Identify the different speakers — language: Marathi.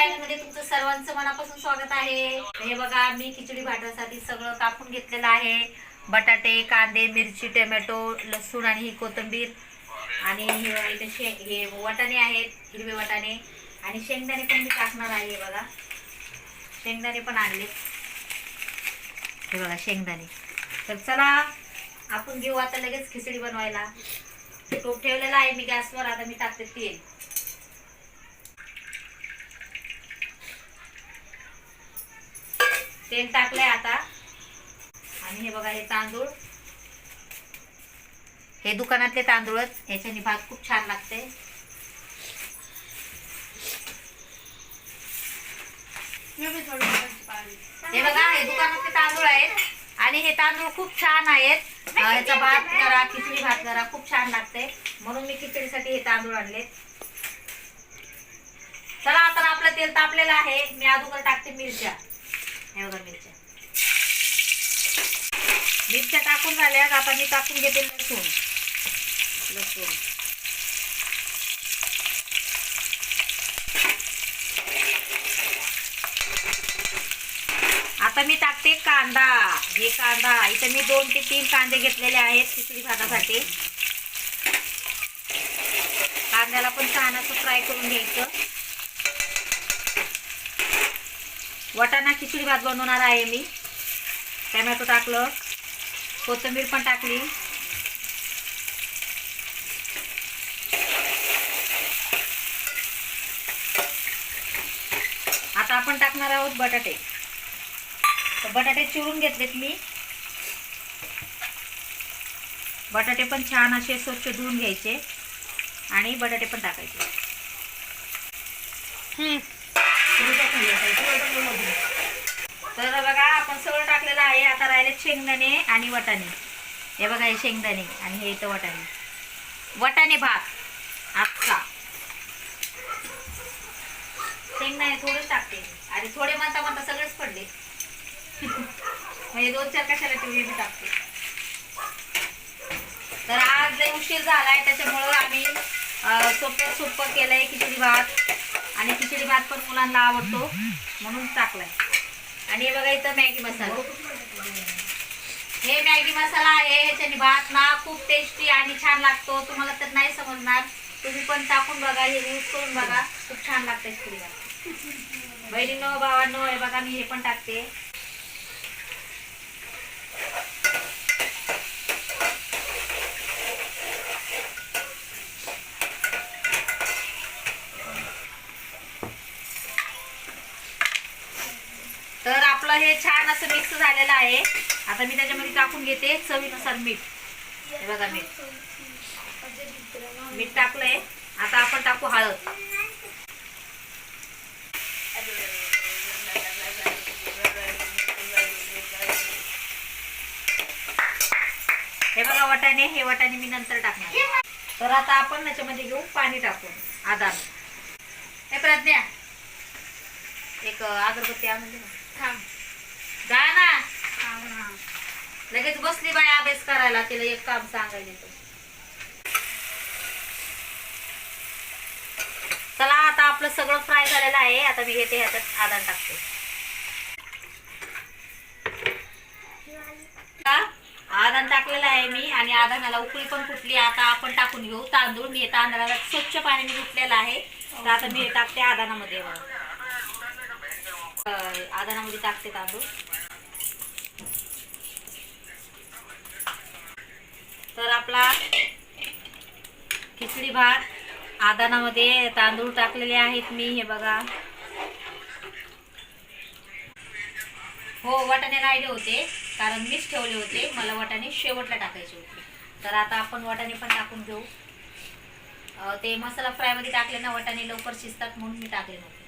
Speaker 1: चॅनलमध्ये तुमचं सर्वांचं मनापासून स्वागत आहे. हे बघा मी खिचडी भातासाठी सगळं कापून घेतलेलं आहे. बटाटे कांदे मिरची टोमॅटो लसूण आणि ही कोथिंबीर. आणि हे हे वाटाणे आहेत हिरवे वाटाणे. आणि शेंगदाणे पण मी टाकणार आहे हे बघा. शेंगदाणे पण आणले. हे बघा शेंगदाणे. तर चला आपण घेऊ आता लगेच खिचडी बनवायला. टोप ठेवलेला आहे मी गॅसवर आता मी टाकते तेल. तेल टाकलंय आता. आणि हे बघा हे तांदूळ. हे दुकानातले तांदूळच ह्याच्यानी भात खूप छान लागते. हे बघा हे दुकानातले तांदूळ आहेत. आणि हे तांदूळ खूप छान आहेत. ह्याचा भात करा खिचडी भात करा खूप छान लागते. म्हणून मी खिचडीसाठी हे तांदूळ आणले चला आता आपलं तेल तापलेलं आहे. मी अगोदर टाकते मिरच्या. हे बघा मिरच्या. मिरच्या टाकून झाल्या आता मी टाकून घेते लसूण. लसूण. आता मी टाकते कांदा. हे कांदा इथं मी दोन ते तीन कांदे घेतलेले आहेत खिचडी भातासाठी. कांद्याला पण छान असं फ्राय करून घ्यायचं. वटाणा खिचडी भात बनवणार आहे मी. टमॅटो टाकलं. कोथिंबीर पण टाकली. आता आपण टाकणार आहोत बटाटे. तर बटाटे चिरून घेतलेत मी. बटाटे पण छान असे स्वच्छ धुवून घ्यायचे आणि बटाटे पण टाकायचे तर बघा आपण सगळं टाकलेलं आहे आता राहिले शेंगदाणे आणि वटाणे. हे बघा हे शेंगदाणे आणि हे इथं वटाणे. वटाणे भात आजचा शेंगदाणे थोडं टाकते आणि थोडे म्हणता म्हणता सगळेच पडले. म्हणजे दोन चार कशाला ठेवले मी टाकते. तर आज लय उशीर झालाय त्याच्यामुळं आम्ही सोपं सोपं केलंय खिचडी भात. आणि खिचडी भात पण मुलांना आवडतो म्हणून टाकलाय. आणि हे बघा इथं मॅगी मसाला. हे मॅगी मसाला आहे ह्याच्याने भात ना खूप टेस्टी आणि छान लागतो. तुम्हाला तर नाही समजणार. तुम्ही पण टाकून बघा हे यूज करून बघा. खूप छान लागतं बहिणीनो भावांनो हे बघा मी हे पण टाकते तर आपलं हे छान असं मिक्स झालेलं आहे. आता मी त्याच्यामध्ये टाकून घेते चवीनुसार मीठ. हे बघा मीठ. मीठ टाकलंय. आता आपण टाकू हळद. हे बघा वाटाणे. हे वाटाणे मी नंतर टाकणार. तर आता आपण त्याच्यामध्ये घेऊ पाणी टाकून. आधार हे प्रज्ञा. एक अगरबत्ती आणून थांब. लगेच बसली बाय अभ्यास करायला तिला एक काम सांगायला येतो. चला आता आपलं सगळं फ्राय झालेलं आहे. आता मी घेते ह्याच्यात आदान टाकते. का? आदान टाकलेलं आहे मी आणि आदानाला उकळी पण फुटली आता आपण टाकून घेऊ तांदूळ. मी तांदळाला स्वच्छ पाण्याने धुतलेलं आहे. तर आता मी टाकते आदानामध्ये. आदानामध्ये टाकते तांदूळ तर आपला खिचडी भात. आदानामध्ये तांदूळ टाकलेले आहेत मी हे बघा. हो वाटाणे राहिले होते कारण मीच ठेवले होते. मला वाटाणे शेवटला टाकायचे होते. तर आता आपण वाटाणे पण टाकून घेऊ. ते मसाला फ्रायमध्ये टाकले ना वाटाणे लवकर शिजतात म्हणून मी टाकले नव्हते.